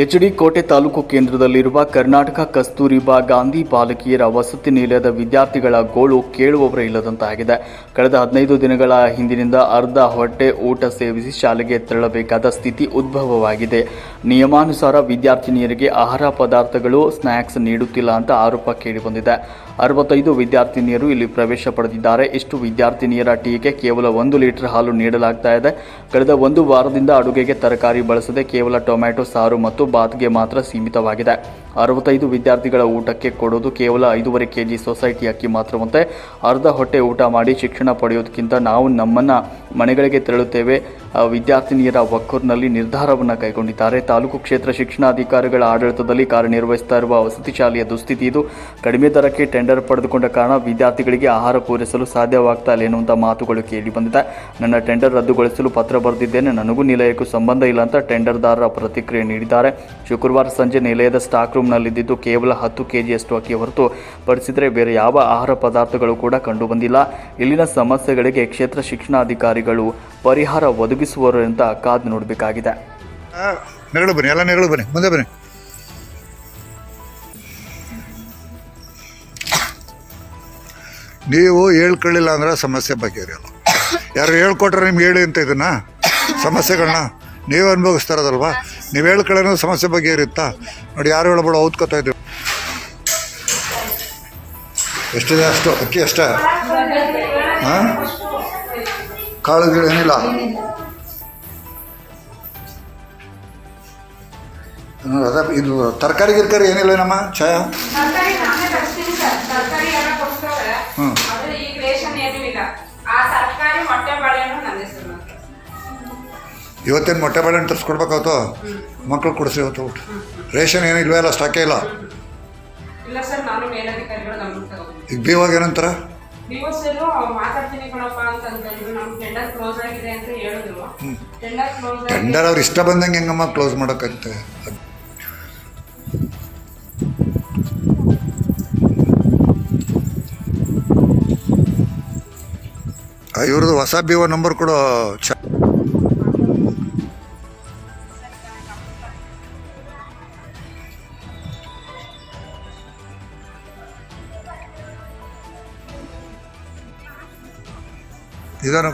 HD ಕೋಟೆ ತಾಲೂಕು ಕೇಂದ್ರದಲ್ಲಿರುವ ಕರ್ನಾಟಕ ಕಸ್ತೂರಿಬಾ ಗಾಂಧಿ ಬಾಲಕಿಯರ ವಸತಿ ನಿಲಯದ ವಿದ್ಯಾರ್ಥಿಗಳ ಗೋಳು ಕೇಳುವವರೇ ಇಲ್ಲದಂತಾಗಿದೆ. ಕಳೆದ ಹದಿನೈದು ದಿನಗಳ ಹಿಂದಿನಿಂದ ಅರ್ಧ ಹೊಟ್ಟೆ ಊಟ ಸೇವಿಸಿ ಶಾಲೆಗೆ ತೆರಳಬೇಕಾದ ಸ್ಥಿತಿ ಉದ್ಭವವಾಗಿದೆ. ನಿಯಮಾನುಸಾರ ವಿದ್ಯಾರ್ಥಿನಿಯರಿಗೆ ಆಹಾರ ಪದಾರ್ಥಗಳು ಸ್ನ್ಯಾಕ್ಸ್ ನೀಡುತ್ತಿಲ್ಲ ಅಂತ ಆರೋಪ ಕೇಳಿಬಂದಿದೆ. ಅರವತ್ತೈದು ವಿದ್ಯಾರ್ಥಿನಿಯರು ಇಲ್ಲಿ ಪ್ರವೇಶ ಪಡೆದಿದ್ದಾರೆ. ಇಷ್ಟು ವಿದ್ಯಾರ್ಥಿನಿಯರ ಟೀಗೆ ಕೇವಲ ಒಂದು ಲೀಟರ್ ಹಾಲು ನೀಡಲಾಗ್ತಾ ಇದೆ. ಕಳೆದ ಒಂದು ವಾರದಿಂದ ಅಡುಗೆಗೆ ತರಕಾರಿ ಬಳಸದೆ ಕೇವಲ ಟೊಮ್ಯಾಟೊ, ಸಾರು ಮತ್ತು ಬಾತ್ಗೆ ಮಾತ್ರ ಸೀಮಿತವಾಗಿದೆ. ಅರವತ್ತೈದು ವಿದ್ಯಾರ್ಥಿಗಳ ಊಟಕ್ಕೆ ಕೊಡೋದು ಕೇವಲ ಐದೂವರೆ ಕೆಜಿ ಸೊಸೈಟಿ ಅಕ್ಕಿ ಮಾತ್ರವಂತೆ ಅರ್ಧ ಹೊಟ್ಟೆ ಊಟ ಮಾಡಿ ಶಿಕ್ಷಣ ಪಡೆಯೋದಕ್ಕಿಂತ ನಾವು ನಮ್ಮನ್ನ ಮನೆಗಳಿಗೆ ತೆರಳುತ್ತೇವೆ. ವಿದ್ಯಾರ್ಥಿನಿಯರ ಒಕ್ಕೂರಿನಲ್ಲಿ ನಿರ್ಧಾರವನ್ನು ಕೈಗೊಂಡಿದ್ದಾರೆ. ತಾಲೂಕು ಕ್ಷೇತ್ರ ಶಿಕ್ಷಣಾಧಿಕಾರಿಗಳ ಆಡಳಿತದಲ್ಲಿ ಕಾರ್ಯನಿರ್ವಹಿಸ್ತಾ ಇರುವ ವಸತಿ ಶಾಲೆಯ ದುಸ್ಥಿತಿ ಇದು. ಕಡಿಮೆ ದರಕ್ಕೆ ಟೆಂಡರ್ ಪಡೆದುಕೊಂಡ ಕಾರಣ ವಿದ್ಯಾರ್ಥಿಗಳಿಗೆ ಆಹಾರ ಪೂರೈಸಲು ಸಾಧ್ಯವಾಗ್ತಾ ಇಲ್ಲ ಎನ್ನುವಂಥ ಮಾತುಗಳು ಕೇಳಿ ಬಂದಿದೆ. ನನ್ನ ಟೆಂಡರ್ ರದ್ದುಗೊಳಿಸಲು ಪತ್ರ ಬರೆದಿದ್ದೇನೆ. ನನಗೂ ನಿಲಯಕ್ಕೂ ಸಂಬಂಧ ಇಲ್ಲ ಅಂತ ಟೆಂಡರ್ದಾರರ ಪ್ರತಿಕ್ರಿಯೆ ನೀಡಿದ್ದಾರೆ. ಶುಕ್ರವಾರ ಸಂಜೆ ನಿಲಯದ ಸ್ಟಾಕ್ ರೂಮ್ನಲ್ಲಿದ್ದು ಕೇವಲ ಹತ್ತು ಕೆ ಜಿಯಷ್ಟು ಅಕ್ಕಿ ಹೊರತು ಪಡಿಸಿದರೆ ಬೇರೆ ಯಾವ ಆಹಾರ ಪದಾರ್ಥಗಳು ಕೂಡ ಕಂಡುಬಂದಿಲ್ಲ. ಇಲ್ಲಿನ ಸಮಸ್ಯೆಗಳಿಗೆ ಕ್ಷೇತ್ರ ಶಿಕ್ಷಣಾಧಿಕಾರಿಗಳು ಪರಿಹಾರ ಒದಗಿಸುವರು ಅಂತ ಕಾದು ನೋಡಬೇಕಾಗಿದೆ. ಬನ್ನಿ ನೆರಳು ಬನ್ನಿ, ಮುಂದೆ ಬನ್ನಿ. ನೀವು ಹೇಳ್ಕೊಳ್ಳಿಲ್ಲ ಅಂದ್ರೆ ಸಮಸ್ಯೆ ಬಗೆಹರಿಯಲ್ಲ. ಯಾರು ಹೇಳ್ಕೊಟ್ರೆ ನಿಮ್ಗೆ ಹೇಳಿ ಅಂತ ಇದನ್ನ? ಸಮಸ್ಯೆಗಳನ್ನ ನೀವು ಅನುಭವಿಸ್ತಾ ಇರೋದಲ್ವಾ? ನೀವು ಹೇಳ್ಕೊಳ್ಳೋ ಸಮಸ್ಯೆ ಬಗ್ಗೆ ಇರುತ್ತಾ ನೋಡಿ ಯಾರು ಹೇಳ್ಬೇಡ ಓದ್ಕೋತಾ ಇದ್ದೀವಿ ಎಷ್ಟಿದೆ ಅಷ್ಟು? ಅಕ್ಕಿ ಅಷ್ಟೇ? ಹಾಂ? ಕಾಳುಗಳು ಏನಿಲ್ಲ? ಅದ ಇದು ತರಕಾರಿ ಗಿರ್ಕಾರಿ ಏನಿಲ್ಲ ನಮ್ಮ ಛಾಯಾ? ತರಕಾರಿ ಇವತ್ತೇನು ಮೊಟ್ಟೆ ಬಾಳೆಹಣ್ಣು ತರಿಸ್ಕೊಡ್ಬೇಕಾಯ್ತು ಮಕ್ಕಳು ಕೊಡಿಸಿ ಇವತ್ತು ಊಟ. ರೇಷನ್ ಏನೂ ಇಲ್ವೇ ಇಲ್ಲ. ಸ್ಟಾಕೇ ಇಲ್ಲ ಈಗ ಬಿ ಏನಂತಾರ? ಕ್ಲೋಸ್ ಆಗಿ ಟೆಂಡರ್ ಅವ್ರು ಇಷ್ಟ ಬಂದಂಗೆ ಹೆಂಗಮ್ಮ ಕ್ಲೋಸ್ ಮಾಡೋಕ್ಕಂತೆ ಇವ್ರದ್ದು ಹೊಸ ಬಿ ಓ ನಂಬರ್ ಕೊಡೋ ಚ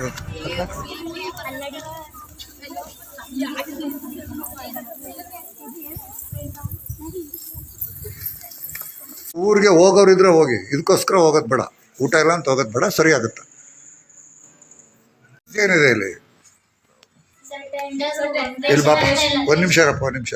ಗೊತ್ತು ಊರಿಗೆ ಹೋಗೋರಿದ್ರೆ ಹೋಗಿ. ಇದಕ್ಕೋಸ್ಕರ ಹೋಗೋದು ಬೇಡ. ಊಟ ಇಲ್ಲ ಅಂತ ಹೋಗೋದು ಬೇಡ. ಸರಿ ಆಗುತ್ತೆ. ಏನಿದೆ ಇಲ್ಲಿ? ಇಲ್ಲಿ ಬಾಪ ಒಂದು ನಿಮಿಷ ಇರಪ್ಪ ಒಂದು ನಿಮಿಷ